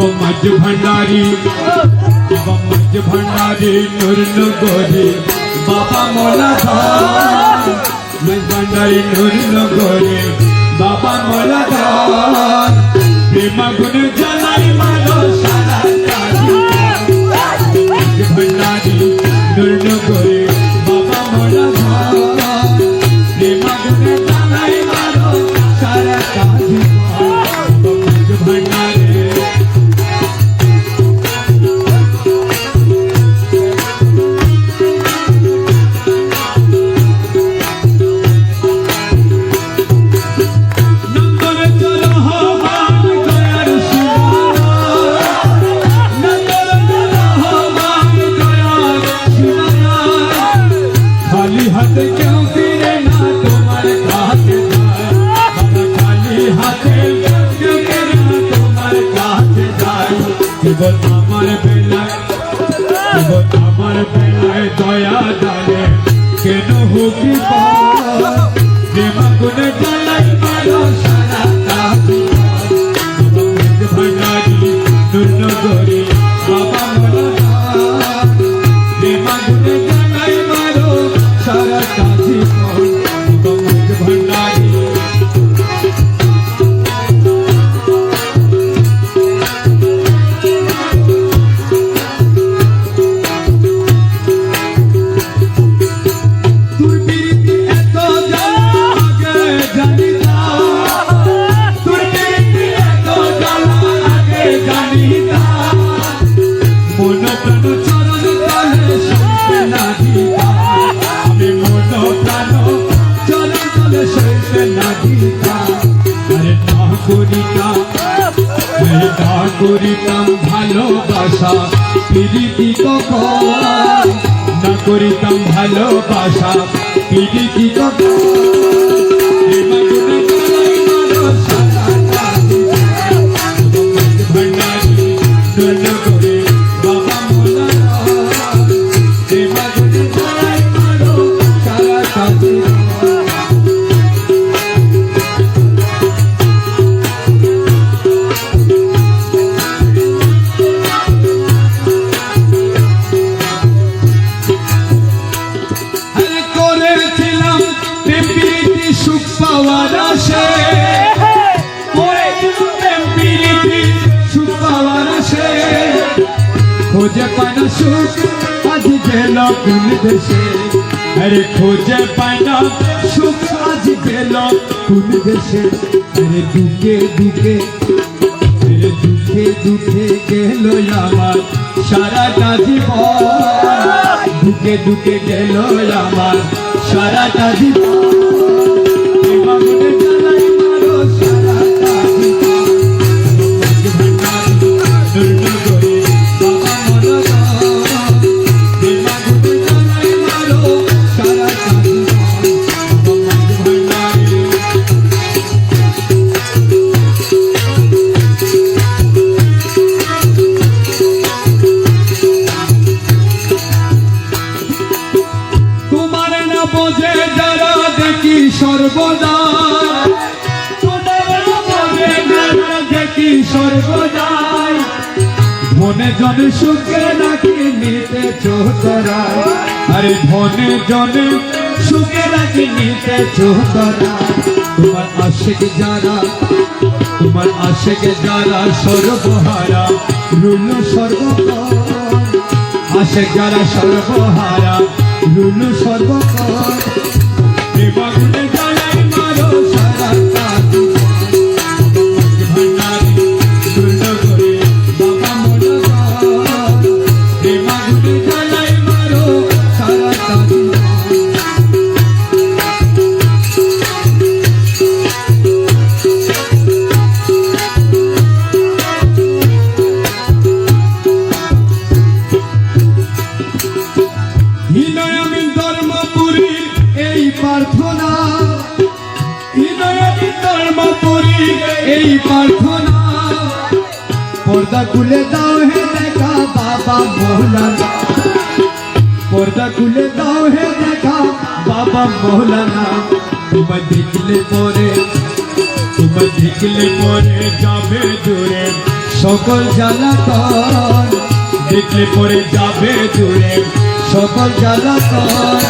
বাবা মাঝ ভান্ডারি বাবা মাঝ ভান্ডারি নূর নগরে বাবা মোলা ধার মাঝ ভান্ডারি নূর নগরে বাবা মোলা প্রেমা গুণ জ্বালাই কেবল আমার বেলায় কেবল আমার বেলায় দয়া জানে কেন হুকি পাওয়া গুণে জ্বালাই জানাই সারা সারা দিতা আরে না করিতা আরে না করিতাম ভালোবাসা প্রীতি না করিতাম ভালোবাসা প্রীতি কখন? খোঁজে পায় না সুখ, আজ গেল কোন দেশে। আরে খোঁজে পায় না সুখ, আজ গেল কোন দেশে। আরে দুঃখে দুঃখে, আরে দুঃখে দুঃখে গেল আমার সারাটা জীবন। দুঃখে দুঃখে গেল আমার সারাটা জীবন। বোঝে যারা দেখি সর্বদা। দেখি সর্বদা। মনে জনে সুখে নাকি নিতে চোখরায় আরে ধনে তোমার আশেক যারা, তোমার আশেক যারা সর্বহারা রুল সর্বকর আসে যারা সর্বহারা রুলু সর্বকর এই প্রার্থনা। পর্দা খুলে দাও হে দেখা বাবা মৌলানা। পর্দা খুলে দাও হে দেখা বাবা মৌলানা। তোমায় দেখলে পরে তোমায় দেখলে পরে যাবে দূরে। সকল জ্বালাতন দেখলে পরে যাবে দূরে। সকল জ্বালাতন